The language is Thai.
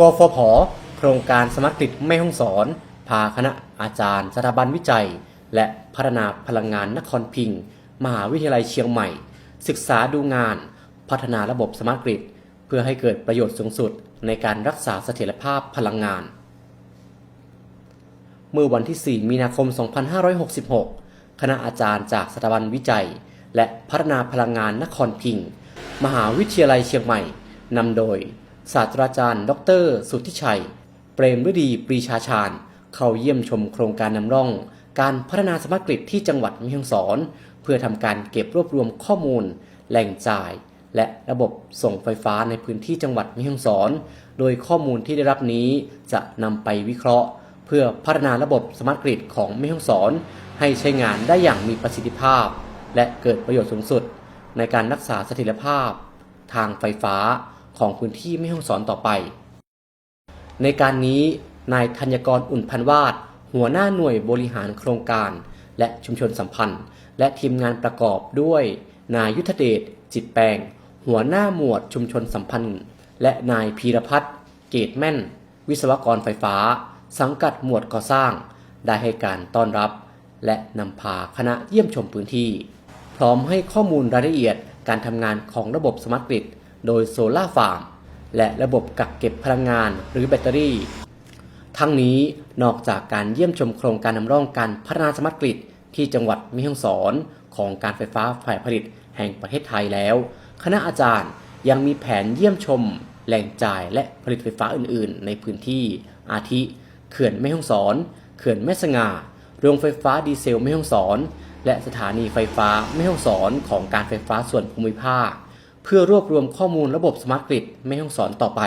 กฟผ โครงการสมัครกฤษแม่ห้องสอน พาคณะอาจารย์สถาบันวิจัย และพัฒนาพลังงานนครพิงค์มหาวิทยาลัยเชียงใหม่ ศึกษาดูงาน พัฒนาระบบสมาร์ทกริดเพื่อให้เกิดประโยชน์สูงสุดในการรักษาเสถียรภาพพลังงาน เมื่อวันที่ 4 มีนาคม 2566 คณะอาจารย์จากสถาบันวิจัย และพัฒนาพลังงานนครพิงค์มหาวิทยาลัยเชียงใหม่นำโดย ศาสตราจารย์ ดร สุทธิชัย เปรมฤดีปรีชาชาญ เข้าเยี่ยมชมโครงการนำร่อง การพัฒนาสมาร์ทกริดที่จังหวัดม่ฮ่องสอน เพื่อทำการเก็บรวบรวมข้อมูล แหล่งจ่าย และระบบส่งไฟฟ้าในพื้นที่จังหวัดม่ฮ่องสอน โดยข้อมูลที่ได้รับนี้จะนำไปวิเคราะห์ เพื่อพัฒนาระบบสมาร์ทกริดของม่ฮ่องสอน ให้ใช้งานได้อย่างมีประสิทธิภาพ และเกิดประโยชน์สูงสุด ในการรักษาเสถียรภาพ ทางไฟฟ้า ของพื้นที่แม่ฮ่องสอนต่อไป ในการนี้นายธัญกรอุ่นพันวาดหัวหน้าหน่วยบริหารโครงการ และชุมชนสัมพันธ์ และทีมงานประกอบด้วย นายยุทธเดชจิตแปลง หัวหน้าหมวดชุมชนสัมพันธ์ และนายพีรพัฒน์เกตแม่น วิศวกรไฟฟ้า สังกัดหมวดก่อสร้าง ได้ให้การต้อนรับ และนำพาคณะเยี่ยมชมพื้นที่ พร้อมให้ข้อมูลรายละเอียดการทำงานของระบบสมาร์ทกริด โดยโซลาร์ฟาร์มและระบบกักเก็บพลังงานหรือแบตเตอรี่ ทั้งนี้นอกจากการเยี่ยมชมโครงการนำร่องการพัฒนาสมาร์ทกริดที่จังหวัดแม่ฮ่องสอนของการไฟฟ้าฝ่ายผลิตแห่งประเทศไทยแล้ว คณะอาจารย์ยังมีแผนเยี่ยมชม แหล่งจ่ายและผลิตไฟฟ้าอื่น ๆ ในพื้นที่ อาทิ เขื่อนแม่ฮ่องสอน เขื่อนแม่สง่า โรงไฟฟ้าดีเซลแม่ฮ่องสอน และสถานีไฟฟ้าแม่ฮ่องสอนของการไฟฟ้าส่วนภูมิภาค พื่อรวบรวมข้อมูลระบบสมาร์ทกริดแม่ห้องสอนต่อไป